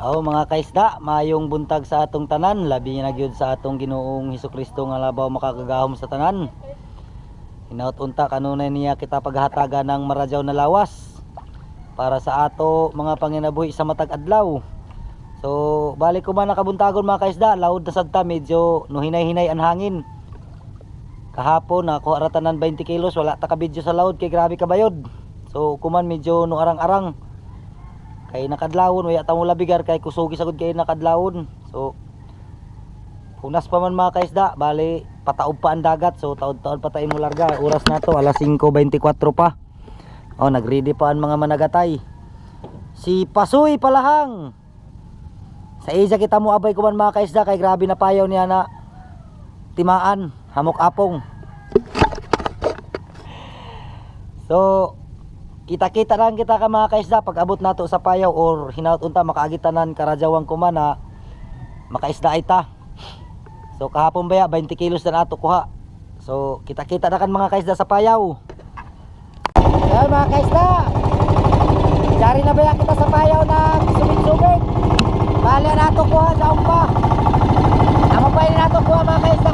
Aw mga kaisda, mayong buntag sa atong tanan, labi na gyud sa atong Ginoong Hesukristo nga labaw makakagahom sa tanan. Hinaut unta kanunay niya kita paghataga ng maradyaw na lawas para sa ato mga panginabuhi sa matag adlaw. So, balik ko man nakabuntagon mga kaisda, laod na sagta medyo no hinay-hinay ang hangin. Kahapon ako aratanan 20 kilos, wala ta ka video sa laod kay grabe kabayod. So, kuman medyo no arang-arang kay nakadlawon waya ta mo labigar kay kusugi sagud kay nakadlawon. So punas pa man mga kaisda bali pataob pa ang dagat. So taod-taod pa tayo larga oras na to alas 5.24 pa. Oh nagready pa ang mga managatay. Si Pasuy Palahang. Sa isa kita mo abay ko man mga kaisda kay grabe na payaw niya na timaan hamok apong so kita-kita lang kita ka mga kaisda pag abot nato sa payaw or hinaut unta makaagitanan karadjawang kuman na makaisda ita so kahapon baya 20 kilos na nato kuha. So kita-kita na kan mga kaisda sa payaw. Ayan mga kaisda. Dari na baya kita sa payaw na sumit-sumit? Bali na nato kuha sa umpa. Amo pa nato kuha mga kaisda